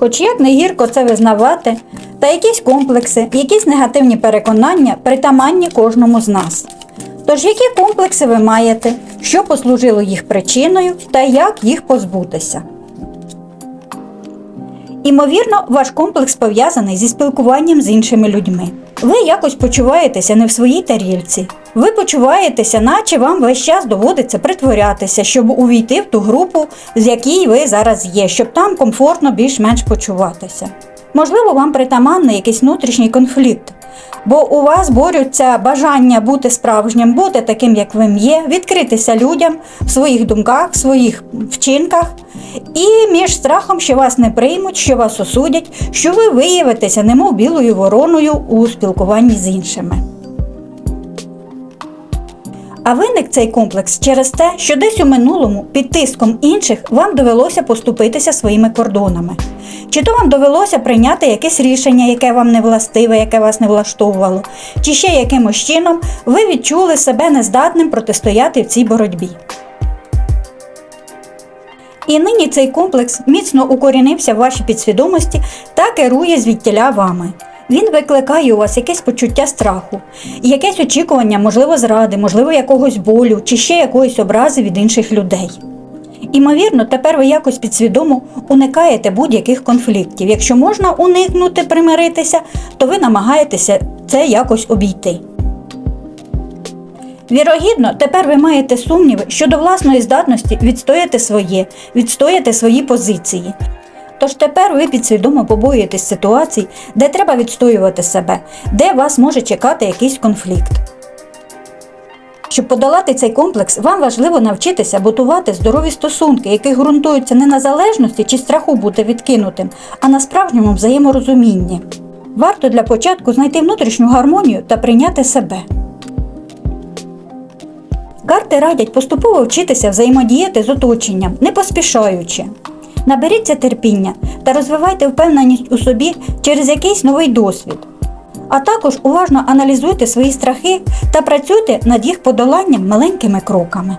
Хоч як не гірко це визнавати, та якісь комплекси, якісь негативні переконання притаманні кожному з нас. Тож які комплекси ви маєте, що послужило їх причиною та як їх позбутися? Імовірно, ваш комплекс пов'язаний зі спілкуванням з іншими людьми. Ви якось почуваєтеся не в своїй тарілці. Ви почуваєтеся, наче вам весь час доводиться притворятися, щоб увійти в ту групу, з якій ви зараз є, щоб там комфортно більш-менш почуватися. Можливо, вам притаманний якийсь внутрішній конфлікт, бо у вас борються бажання бути справжнім, бути таким, як ви є, відкритися людям в своїх думках, в своїх вчинках, і між страхом, що вас не приймуть, що вас осудять, що ви виявитеся, немов білою вороною у спілкуванні з іншими. А виник цей комплекс через те, що десь у минулому під тиском інших вам довелося поступитися своїми кордонами. Чи то вам довелося прийняти якесь рішення, яке вам не властиве, яке вас не влаштовувало, чи ще якимось чином ви відчули себе нездатним протистояти в цій боротьбі. І нині цей комплекс міцно укорінився в вашій підсвідомості та керує звідтіля вами. Він викликає у вас якесь почуття страху, якесь очікування, можливо, зради, можливо, якогось болю чи ще якоїсь образи від інших людей. Імовірно, тепер ви якось підсвідомо уникаєте будь-яких конфліктів. Якщо можна уникнути примиритися, то ви намагаєтеся це якось обійти. Вірогідно, тепер ви маєте сумніви щодо власної здатності відстояти своє, відстояти свої позиції. Тож тепер ви підсвідомо побоюєтесь ситуацій, де треба відстоювати себе, де вас може чекати якийсь конфлікт. Щоб подолати цей комплекс, вам важливо навчитися будувати здорові стосунки, які ґрунтуються не на залежності чи страху бути відкинутим, а на справжньому взаєморозумінні. Варто для початку знайти внутрішню гармонію та прийняти себе. Карти радять поступово вчитися взаємодіяти з оточенням, не поспішаючи. Наберіться терпіння та розвивайте впевненість у собі через якийсь новий досвід. А також уважно аналізуйте свої страхи та працюйте над їх подоланням маленькими кроками.